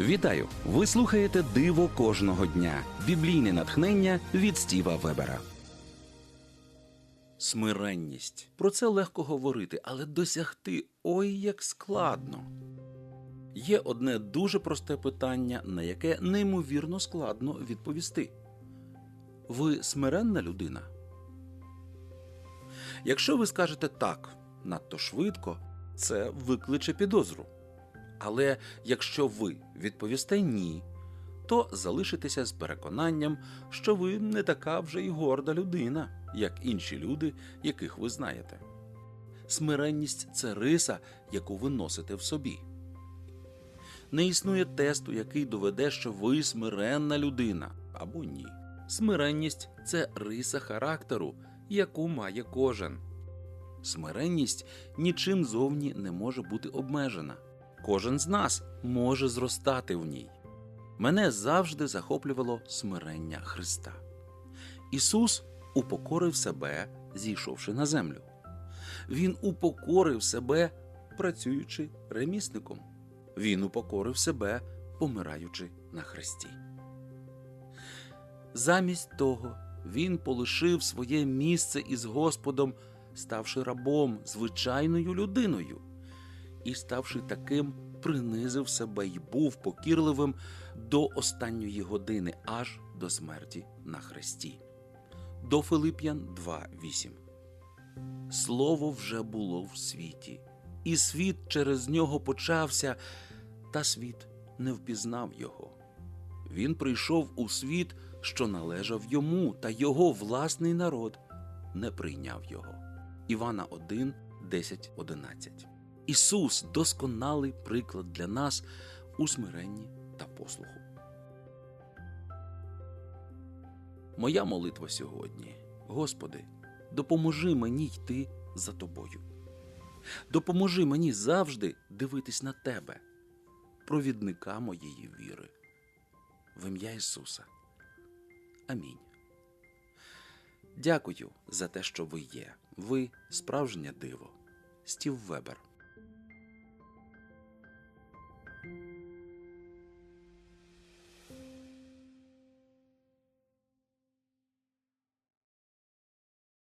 Вітаю! Ви слухаєте Диво кожного дня. Біблійне натхнення від Стіва Вебера. Смиренність. Про це легко говорити, але досягти ой як складно. Є одне дуже просте питання, на яке неймовірно складно відповісти. Ви смиренна людина? Якщо ви скажете так надто швидко, це викличе підозру. Але якщо ви відповісте ні, то залишитеся з переконанням, що ви не така вже й горда людина, як інші люди, яких ви знаєте. Смиренність це риса, яку ви носите в собі. Не існує тесту, який доведе, що ви смиренна людина або ні. Смиренність це риса характеру, яку має кожен. Смиренність нічим зовні не може бути обмежена. Кожен з нас може зростати в ній. Мене завжди захоплювало смирення Христа. Ісус упокорив себе, зійшовши на землю. Він упокорив себе, працюючи ремісником. Він упокорив себе, помираючи на хресті. Замість того, він полишив своє місце із Господом, ставши рабом, звичайною людиною, і, ставши таким, принизив себе й був покірливим до останньої години, аж до смерті на хресті. До Филип'ян 2.8 Слово вже було в світі, і світ через нього почався, та світ не впізнав його. Він прийшов у світ, що належав йому, та його власний народ не прийняв його. Івана 1, 10, 11. Ісус досконалий приклад для нас у смиренні та послуху. Моя молитва сьогодні, Господи, допоможи мені йти за тобою. Допоможи мені завжди дивитись на Тебе, провідника моєї віри. В ім'я Ісуса. Амінь. Дякую за те, що ви є. Ви справжнє диво. Стів Вебер.